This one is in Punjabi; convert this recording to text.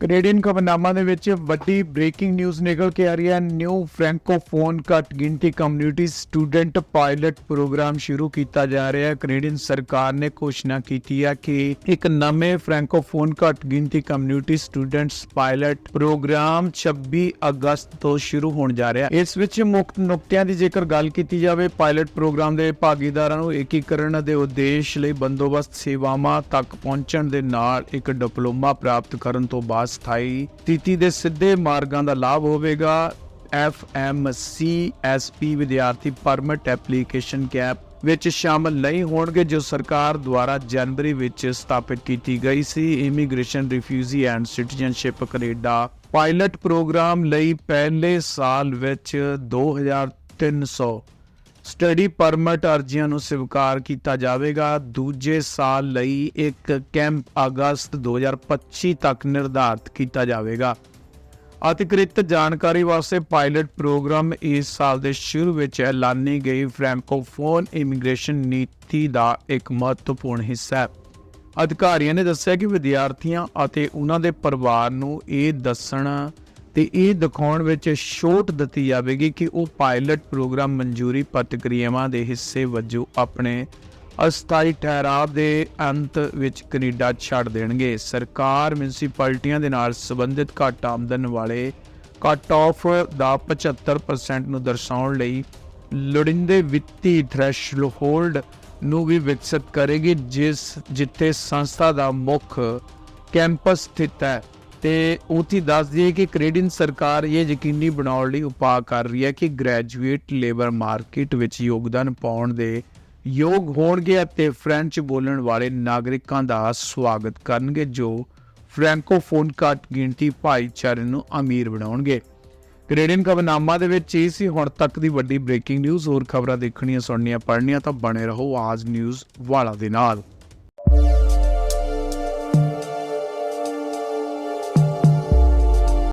ਕੈਨੇਡੀਅਨ ਖਬਰਨਾਮਾ ਦੇ ਵਿੱਚ ਵੱਡੀ ਬ੍ਰੇਕਿੰਗ ਨਿਊਜ਼ ਨਿਕਲ ਕੇ ਆ ਰਹੀ ਹੈ। ਨਿਊ ਫ੍ਰੈਂਕੋਫੋਨ ਘੱਟ ਗਿਣਤੀ ਕਮਿਊਨਿਟੀ ਸਟੂਡੈਂਟ ਪਾਇਲਟ ਪ੍ਰੋਗਰਾਮ ਸ਼ੁਰੂ ਕੀਤਾ ਜਾ ਰਿਹਾ ਹੈ। ਕੈਨੇਡੀਅਨ ਸਰਕਾਰ ਨੇ ਘੋਸ਼ਣਾ ਕੀਤੀ ਹੈ ਕਿ ਇੱਕ ਨਵੇਂ ਫ੍ਰੈਂਕੋਫੋਨ ਘੱਟ ਗਿਣਤੀ ਕਮਿਊਨਿਟੀ ਸਟੂਡੈਂਟਸ ਪਾਇਲਟ ਪ੍ਰੋਗਰਾਮ 26 ਅਗਸਤ ਤੋਂ ਸ਼ੁਰੂ ਹੋਣ ਜਾ ਰਿਹਾ ਹੈ। ਇਸ ਵਿੱਚ ਮੁੱਖ ਨੁਕਤਿਆਂ ਦੀ ਜੇਕਰ ਗੱਲ ਕੀਤੀ ਜਾਵੇ ਪਾਇਲਟ ਪ੍ਰੋਗਰਾਮ ਦੇ ਭਾਗੀਦਾਰਾਂ ਨੂੰ ਏਕੀਕਰਨ ਦੇ ਉਦੇਸ਼ ਲਈ ਬੰਦੋਬਸਤ ਸੇਵਾਵਾਂ ਤੱਕ ਪਹੁੰਚਣ ਦੇ ਨਾਲ ਇੱਕ ਡਿਪਲੋਮਾ ਪ੍ਰਾਪਤ ਕਰਨ ਤੋਂ ਬਾਅਦ ਸਥਾਈ ਸਥਿਤੀ ਦੇ ਸਿੱਧੇ ਮਾਰਗਾਂ ਦਾ ਲਾਭ ਹੋਵੇਗਾ। ਐਫਐਮਸੀਐਸਪੀ ਵਿਦਿਆਰਥੀ ਪਰਮਿਟ ਐਪਲੀਕੇਸ਼ਨ ਕੈਪ ਵਿੱਚ ਸ਼ਾਮਲ ਨਹੀਂ ਹੋਣਗੇ, ਜੋ ਸਰਕਾਰ ਦੁਆਰਾ ਜਨਵਰੀ ਵਿੱਚ ਸਥਾਪਿਤ ਕੀਤੀ ਗਈ ਸੀ। Immigration refugee and citizenship Canada pilot programme ਲਈ ਪਹਿਲੇ ਸਾਲ ਵਿੱਚ 2300 ਸਟੱਡੀ ਪਰਮਿਟ ਅਰਜ਼ੀਆਂ ਨੂੰ ਸਵੀਕਾਰ ਕੀਤਾ ਜਾਵੇਗਾ। ਦੂਜੇ ਸਾਲ ਲਈ ਇੱਕ ਕੈਂਪ ਅਗਸਤ 2025 ਤੱਕ ਨਿਰਧਾਰਤ ਕੀਤਾ ਜਾਵੇਗਾ। ਅਧਿਕ੍ਰਿਤ ਜਾਣਕਾਰੀ ਵਾਸਤੇ ਪਾਇਲਟ ਪ੍ਰੋਗਰਾਮ ਇਸ ਸਾਲ ਦੇ ਸ਼ੁਰੂ ਵਿੱਚ ਐਲਾਨੀ ਗਈ ਫ੍ਰੈਂਕੋਫੋਨ ਇਮੀਗ੍ਰੇਸ਼ਨ ਨੀਤੀ ਦਾ ਇੱਕ ਮਹੱਤਵਪੂਰਨ ਹਿੱਸਾ ਹੈ। ਅਧਿਕਾਰੀਆਂ ਨੇ ਦੱਸਿਆ ਕਿ ਵਿਦਿਆਰਥੀਆਂ ਅਤੇ ਉਹਨਾਂ ਦੇ ਪਰਿਵਾਰ ਨੂੰ ਇਹ ਦੱਸਣਾ ਤੇ ਇਹ ਦਿਖਾਉਣ ਵਿੱਚ ਛੋਟ ਦਿੱਤੀ ਜਾਵੇਗੀ ਕਿ ਉਹ ਪਾਇਲਟ ਪ੍ਰੋਗਰਾਮ ਮਨਜ਼ੂਰੀ ਪ੍ਰਤੀਕਿਰਿਆਵਾਂ ਦੇ ਹਿੱਸੇ ਵਜੋਂ ਆਪਣੇ ਅਸਥਾਈ ਠਹਿਰਾਵ ਦੇ ਅੰਤ ਵਿੱਚ ਕੈਨੇਡਾ ਛੱਡ ਦੇਣਗੇ। ਸਰਕਾਰ ਮਿਊਨਿਸਪੈਲਿਟੀਆਂ ਦੇ ਨਾਲ ਸੰਬੰਧਿਤ ਘੱਟ ਆਮਦਨ ਵਾਲੇ ਕੱਟ ਆਫ ਦਾ 75% ਨੂੰ ਦਰਸਾਉਣ ਲਈ ਲੋੜੀਂਦੇ ਵਿੱਤੀ ਥ੍ਰੈਸ਼ਹੋਲਡ ਨੂੰ ਵੀ ਵਿਕਸਿਤ ਕਰੇਗੀ, ਜਿਸ ਜਿੱਥੇ ਸੰਸਥਾ ਦਾ ਮੁੱਖ ਕੈਂਪਸ ਸਥਿਤ ਹੈ। ਤੇ ਉਤੀ ਦੱਸ ਦਈਏ ਕਿ ਕੈਨੇਡੀਅਨ ਸਰਕਾਰ ਇਹ ਯਕੀਨੀ ਬਣਾਉਣ ਲਈ ਉਪਾਅ ਕਰ ਰਹੀ ਹੈ ਕਿ ਗ੍ਰੈਜੂਏਟ ਲੇਬਰ ਮਾਰਕੀਟ ਵਿੱਚ ਯੋਗਦਾਨ ਪਾਉਣ ਦੇ ਯੋਗ ਹੋਣਗੇ ਅਤੇ ਫ੍ਰੈਂਚ ਬੋਲਣ ਵਾਲੇ ਨਾਗਰਿਕਾਂ ਦਾ ਸਵਾਗਤ ਕਰਨਗੇ, ਜੋ ਫ੍ਰੈਂਕੋਫੋਨ ਘੱਟ ਗਿਣਤੀ ਭਾਈਚਾਰੇ ਨੂੰ ਅਮੀਰ ਬਣਾਉਣਗੇ। ਕੈਨੇਡੀਅਨ ਖਬਰਨਾਮਾ ਦੇ ਵਿੱਚ ਇਹ ਸੀ, ਹੁਣ ਤੱਕ ਦੀ ਵੱਡੀ ਬ੍ਰੇਕਿੰਗ ਨਿਊਜ਼, ਹੋਰ ਖਬਰਾਂ ਦੇਖਣੀਆਂ, ਸੁਣਨੀਆਂ, ਪੜ੍ਹਨੀਆਂ ਤਾਂ ਬਣੇ ਰਹੋ ਆਜ ਨਿਊਜ਼ ਵਾਲਾ ਦੇ ਨਾਲ।